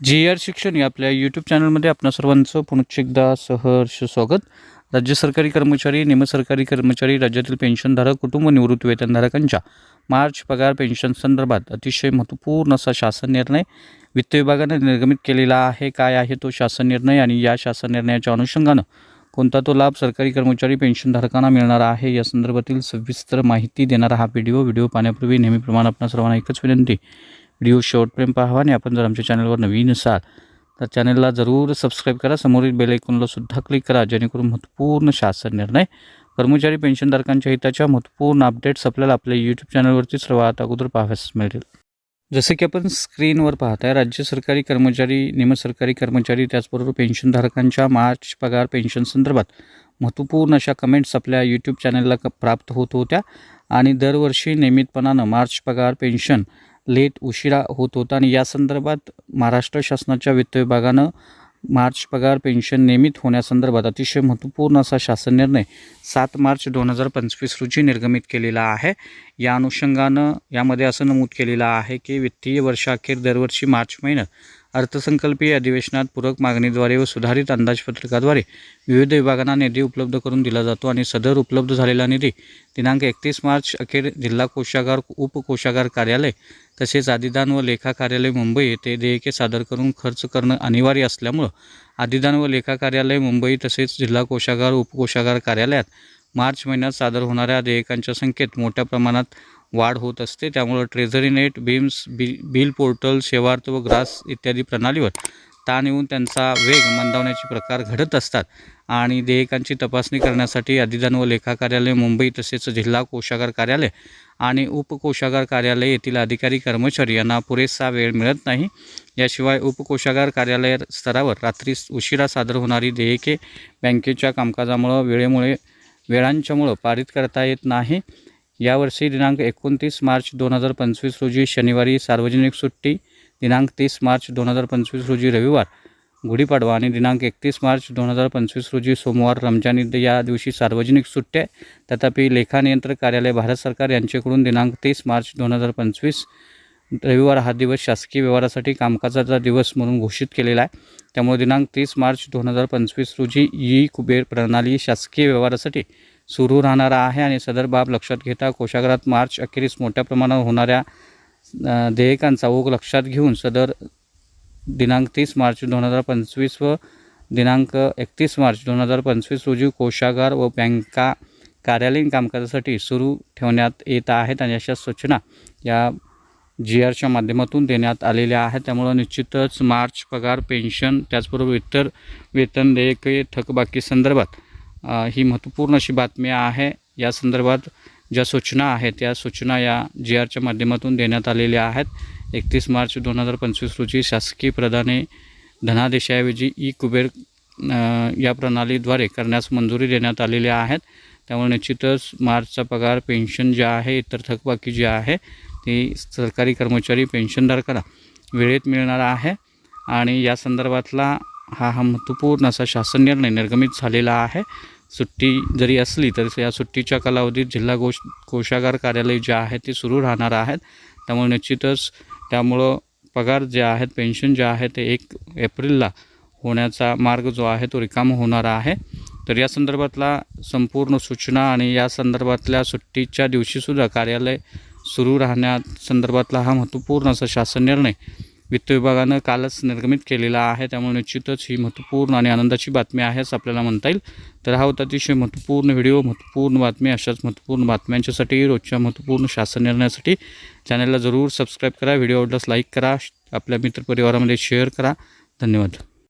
जी R शिक्षण या आपल्या यूट्यूब चॅनलमध्ये आपणा सर्वांचं पुनश्च एकदा सहर्ष स्वागत. राज्य सरकारी कर्मचारी निमसरकारी कर्मचारी राज्यातील पेन्शनधारक कुटुंब निवृत्ती वेतनधारकांच्या मार्च पगार पेन्शन संदर्भात अतिशय महत्त्वपूर्ण असा शासन निर्णय वित्त विभागाने निर्गमित केलेला आहे. काय आहे तो शासन निर्णय आणि या शासन निर्णयाच्या अनुषंगानं कोणता तो लाभ सरकारी कर्मचारी पेन्शनधारकांना मिळणार आहे या संदर्भातील सविस्तर माहिती देणारा हा व्हिडिओ. व्हिडिओ पाहण्यापूर्वी नेहमीप्रमाणे आपणा सर्वांना एकच विनंती व्हिडिओ शेवटपर्यंत पाहावा आणि आपण जर आमच्या चॅनलवर नवीन असाल तर चॅनलला जरूर सबस्क्राईब करा. समोरील बेलायकॉनला सुद्धा क्लिक करा जेणेकरून महत्त्वपूर्ण शासन निर्णय कर्मचारी पेन्शनधारकांच्या हिताच्या महत्त्वपूर्ण अपडेट्स आपल्याला आपल्या यूट्यूब चॅनलवरती सर्वात अगोदर पाहाव्यास मिळेल जसे की आपण स्क्रीनवर पाहताय राज्य सरकारी कर्मचारी निमसरकारी कर्मचारी त्याचबरोबर पेन्शनधारकांच्या मार्च पगार पेन्शन संदर्भात महत्त्वपूर्ण अशा कमेंट्स आपल्या यूट्यूब चॅनलला क प्राप्त होत होत्या. आणि दरवर्षी नियमितपणानं मार्च पगार पेन्शन लेट उशिरा होत होता आणि या संदर्भात महाराष्ट्र शासनाच्या वित्त विभागानं मार्च पगार पेन्शन नियमित होण्यासंदर्भात अतिशय महत्त्वपूर्ण असा शासन निर्णय सात मार्च दोन हजार पंचवीस रोजी निर्गमित केलेला आहे. या अनुषंगानं यामध्ये असं नमूद केलेलं आहे की वित्तीय वर्षाखेर दरवर्षी मार्च महिन्यात अर्थसंकल्पीय अधिवेशनात पूरक मागणीद्वारे व सुधारित अंदाजपत्रकाद्वारे विविध विभागांना निधी उपलब्ध करून दिला जातो आणि सदर उपलब्ध झालेला निधी दिनांक एकतीस मार्च अखेर जिल्हा कोषागार उपकोषागार कार्यालय तसेच आदिदान व लेखा कार्यालय मुंबई येथे देयके सादर करून खर्च करणं अनिवार्य असल्यामुळं आदिदान व लेखा कार्यालय मुंबई तसेच जिल्हा कोषागार उपकोषागार कार्यालयात मार्च महिन्यात सादर होणाऱ्या देयकांच्या संख्येत मोठ्या प्रमाणात वाढ होत असते. त्यामुळं treasury net BEAMS bill bill portal Sevaarth व ग्रास इत्यादी प्रणालीवर ताण येऊन त्यांचा वेग मंदावण्याचे प्रकार घडत असतात. आणि देयकांची तपासणी करण्यासाठी अधिदान व लेखा कार्यालय मुंबई तसेच जिल्हा कोषागार कार्यालय आणि उपकोषागार कार्यालय येथील अधिकारी कर्मचारी यांना पुरेसा वेळ मिळत नाही. याशिवाय उपकोषागार कार्यालय स्तरावर रात्री उशिरा सादर होणारी देयके बँकेच्या कामकाजामुळं वेळेमुळे वेळांच्यामुळं पारित करता येत नाही. यावर्षी दिनांक एकोणतीस मार्च दोन हजार पंचवीस रोजी शनिवारी सार्वजनिक सुट्टी दिनांक तीस मार्च दोन हजार पंचवीस रोजी रविवार गुढीपाडवा आणि दिनांक एकतीस मार्च दोन हजार पंचवीस रोजी सोमवार रमजान ईद या दिवशी सार्वजनिक सुट्ट्या. तथापि लेखानियंत्रक कार्यालय भारत सरकार यांच्याकडून दिनांक तीस मार्च दोन हजार पंचवीस रविवार हा दिवस शासकीय व्यवहारासाठी कामकाजाचा दिवस म्हणून घोषित केलेला आहे. त्यामुळे दिनांक तीस मार्च दोन हजार पंचवीस रोजी ई कुबेर प्रणाली शासकीय व्यवहारासाठी सुरू राहणार आहे आणि सदर बाब लक्षात घेता कोशागरात मार्च अखेरीस मोठ्या प्रमाणावर होणाऱ्या देयकांचा ओघ लक्षात घेऊन सदर दिनांक तीस मार्च दोन हजार पंचवीस व दिनांक एकतीस मार्च दोन हजार पंचवीस रोजी कोषागार व बँका कार्यालयीन कामकाजासाठी सुरू ठेवण्यात येत आहेत आणि अशा सूचना या जी आरच्या माध्यमातून देण्यात आलेल्या आहेत. त्यामुळं निश्चितच मार्च पगार पेन्शन त्याचबरोबर इतर वेतन देयके थकबाकी संदर्भात ही महत्त्वपूर्ण अशी बातमी आहे. या संदर्भात ज्या सूचना आहेत त्या सूचना या जी आरच्या माध्यमातून देण्यात आलेल्या आहेत. एकतीस मार्च दोन हजार पंचवीस रोजी शासकीय प्रधाने धनादेशाऐवजी ई कुबेर या प्रणालीद्वारे करण्यास मंजुरी देण्यात आलेल्या आहेत. त्यामुळे निश्चितच मार्चचा पगार पेन्शन जे आहे इतर थकबाकी जी आहे ती सरकारी कर्मचारी पेन्शनधारकाला वेळेत मिळणार आहे. आणि या संदर्भातला हा हा महत्त्वपूर्ण असा शासन निर्णय निर्गमित झालेला आहे. सुट्टी जरी असली तरी या सुट्टीच्या कालावधीत जिल्हा गोष कोषागार कार्यालय जे आहे ते सुरू राहणार आहेत. त्यामुळे निश्चितच त्यामुळं पगार जे आहेत पेन्शन जे आहे ते एक एप्रिलला होण्याचा मार्ग जो आहे तो रिकाम होणार आहे. तर या संदर्भातला संपूर्ण सूचना आणि या संदर्भातल्या सुट्टीच्या दिवशीसुद्धा कार्यालय सुरू राहण्यासंदर्भातला हा महत्त्वपूर्ण असा शासन निर्णय वित्त विभागानं कालच निर्गमित केलेला आहे. त्यामुळे निश्चितच ही महत्त्वपूर्ण आणि आनंदाची बातमी आहेच आपल्याला म्हणता येईल. तर हा होता अतिशय महत्त्वपूर्ण व्हिडिओ महत्त्वपूर्ण बातमी. अशाच महत्त्वपूर्ण बातम्यांच्यासाठी रोजच्या महत्त्वपूर्ण शासन निर्णयासाठी चॅनलला जरूर सबस्क्राईब करा. व्हिडिओ आवडल्यास लाईक करा. आपल्या मित्रपरिवारामध्ये शेअर करा. धन्यवाद.